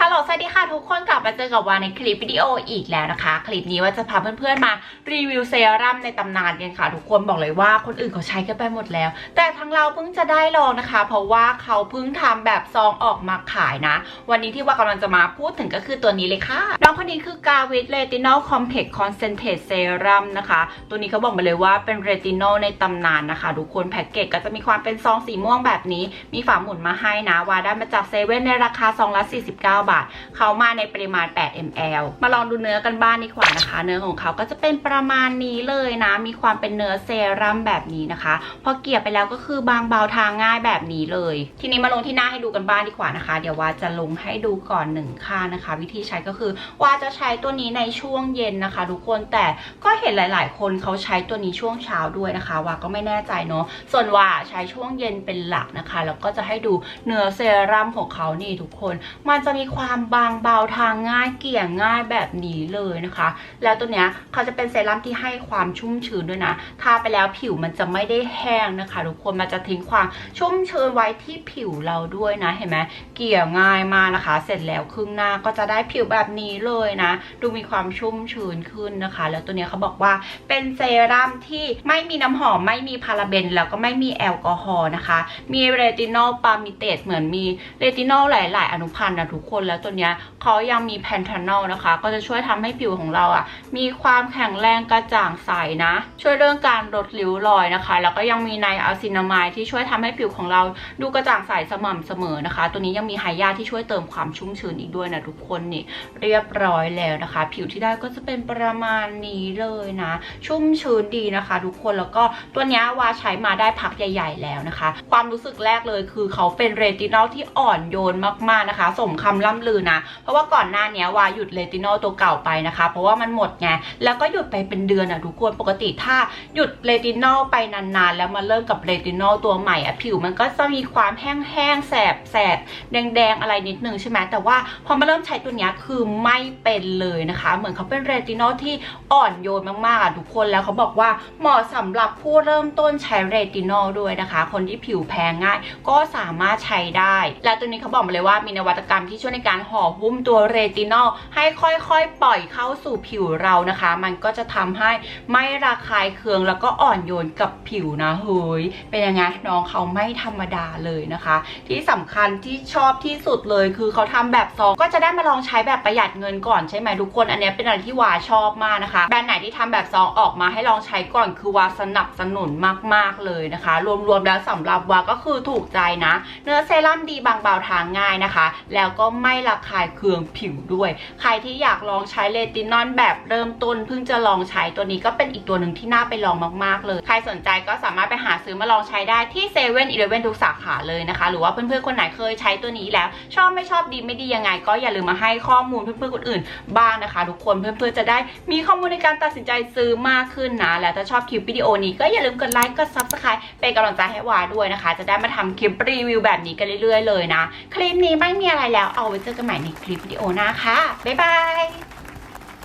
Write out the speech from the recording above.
ฮัลโหลสวัสดีค่ะทุกคนกลับมาเจอกับวานในคลิปวิดีโออีกแล้วนะคะ คลิปนี้ว่าจะพาเพื่อนๆมารีวิวเซรั่มในตำนานกันค่ะ ทุกคนบอกเลยว่าคนอื่นเขาใช้กันไปหมดแล้ว แต่ทั้งเราเพิ่งจะได้ลองนะคะ เพราะว่าเขาเพิ่งทำแบบซองออกมาขายนะ วันนี้ที่ว่ากำลังจะมาพูดถึงก็คือตัวนี้เลยค่ะน้องคนนี้คือกาวิ t เรตินอลคอมเพล็กซ์คอนเซนเทรตเซรั่มนะคะ ตัวนี้เขาบอกมาเลยว่าเป็นเรตินอลในตำนานนะคะทุกคนแพ็กเกจก็จะมีความเป็นซองสีม่วงแบบนี้ มีฝาหมุนมาให้นะวาได้มาจากเซเว่นในราคาซองละ49บาท เขามาในปริมาณ 8 ml มาลองดูเนื้อกันบ้างดีกว่านะคะ เนื้อของเขาก็จะเป็นประมาณนี้เลยนะ มีความเป็นเนื้อเซรั่มแบบนี้นะคะ พอเกลี่ยไปแล้วก็คือบางเบาทางง่ายแบบนี้เลย ทีนี้มาลงที่หน้าให้ดูกันบ้างดีกว่านะคะ เดี๋ยวว่าจะลงให้ดูก่อนหนึ่งข้างนะคะ วิธีใช้ก็คือว่าจะใช้ตัวนี้ในช่วงเย็นนะคะทุกคนแต่ก็เห็นหลาย ๆ คนเขาใช้ตัวนี้ช่วงเช้าด้วยนะคะว่าก็ไม่แน่ใจเนาะส่วนว่าใช้ช่วงเย็นเป็นหลักนะคะ แล้วก็จะให้ดูเนื้อเซรั่มของเขานี่ทุกคน มันจะมีความบางเบาทางง่ายเกี่ยง่ายแบบนี้เลยนะคะ แล้วตัวเนี้ยเขาจะเป็นเซรั่มที่ให้ความชุ่มชื้นด้วยนะทาไปแล้วผิวมันจะไม่ได้แห้งนะคะทุกคนมันจะทิ้งความชุ่มชื้นไว้ที่ผิวเราด้วยนะเห็นไหมเกี่ยง่ายมากนะคะ เสร็จแล้วครึ่งหน้าก็จะได้ผิวแบบนี้เลยนะ ดูมีความชุ่มชื้นขึ้นนะคะ แล้วตัวเนี้ยเขาบอกว่าเป็นเซรั่มที่ไม่มีน้ำหอมไม่มีพาราเบนแล้วก็ไม่มีแอลกอฮอล์นะคะ มีเรตินอลปามิเตสเหมือนมีเรตินอลหลาย ๆ อนุพันธ์นะทุกคนแล้วตัวเนี้ยเขายังมีแพนทานอลนะคะ ก็จะช่วยทำให้ผิวของเราอะ มีความแข็งแรงกระจ่างใสนะ ช่วยเรื่องการลดริ้วรอยนะคะ แล้วก็ยังมีไนอะซินามายที่ช่วยทำให้ผิวของเราดูกระจ่างใสสม่ำเสมอนะคะ ตัวนี้ยังมีไฮยาที่ช่วยเติมความชุ่มชื้นอีกด้วยนะทุกคนนี่เรียบร้อยแล้วนะคะ ผิวที่ได้ก็จะเป็นประมาณนี้เลยนะ ชุ่มชื้นดีนะคะ ทุกคนแล้วก็ตัวนี้วาใช้มาได้พักใหญ่ ๆ แล้วนะคะ ความรู้สึกแรกเลยคือเขาเป็นเรตินอลที่อ่อนโยนมากๆนะคะ สมคำล่ำลือนะ เพราะว่าก่อนหน้านี้วาหยุดเรติโนตัวเก่าไปนะคะ เพราะว่ามันหมดไง แล้วก็หยุดไปเป็นเดือนอะทุกคน ปกติถ้าหยุดเรติโนไปนานๆ แล้วมาเริ่มกับเรติโนตัวใหม่อะผิวมันก็จะมีความแห้งๆ แสบแสบแดงๆ อะไรนิดนึงใช่ไหมแต่ว่าพอมาเริ่มใช้ตัวนี้คือไม่เป็นเลยนะคะ เหมือนเขาเป็นเรติโนที่อ่อนโยนมากๆอะทุกคน แล้วเขาบอกว่าเหมาะสำหรับผู้เริ่มต้นใช้เรติโนด้วยนะคะ คนที่ผิวแพ้ง่ายก็สามารถใช้ได้ และตัวนี้เขาบอกมาเลยว่ามีนวัตกรรมที่ช่วยในการห่อหุ้มตัวเรตินอลให้ค่อยๆ ปล่อยเข้าสู่ผิวเรานะคะ มันก็จะทำให้ไม่ระคายเคืองแล้วก็อ่อนโยนกับผิวนะเฮ้ยเป็นยังไงน้องเขาไม่ธรรมดาเลยนะคะ ที่สำคัญที่ชอบที่สุดเลยคือเขาทำแบบซองก็จะได้มาลองใช้แบบประหยัดเงินก่อนใช่ไหมทุกคน อันนี้เป็นอะไรที่วาชอบมากนะคะ แบรนด์ไหนที่ทำแบบซองออกมาให้ลองใช้ก่อนคือวาสนับสนุนมากๆเลยนะคะ รวมๆแล้วสำหรับวาก็คือถูกใจนะ เนื้อเซรั่มดีบางเบาทางง่ายนะคะ แล้วก็ไม่ระคายเคืองผิวด้วย ใครที่อยากลองใช้เลตินอลแบบเริ่มต้นเพิ่งจะลองใช้ตัวนี้ก็เป็นอีกตัวหนึ่งที่น่าไปลองมากๆเลย ใครสนใจก็สามารถไปหาซื้อมาลองใช้ได้ที่เซเว่นอีเลฟเว่นทุกสาขาเลยนะคะ หรือว่าเพื่อนๆคนไหนเคยใช้ตัวนี้แล้ว ชอบไม่ชอบดีไม่ดียังไง ก็อย่าลืมมาให้ข้อมูลเพื่อนๆคนอื่น บ้างนะคะ ทุกคนเพื่อนๆจะได้มีข้อมูลในการตัดสินใจซื้อมากขึ้นนะและถ้าชอบคลิปวิดีโอนี้ก็อย่าลืมกดไลค์กด subscribe เป็นกำลังใจให้วาด้วยนะคะ จะได้มาทำคลิปรีวิวแบบนี้กันเรื่อยๆเลยนะ คลิปนี้ไม่มีอะไรแล้วเอาไว้เจอกันใหม่ในคลิปวิดีโอหน้าค่ะ บ๊ายบาย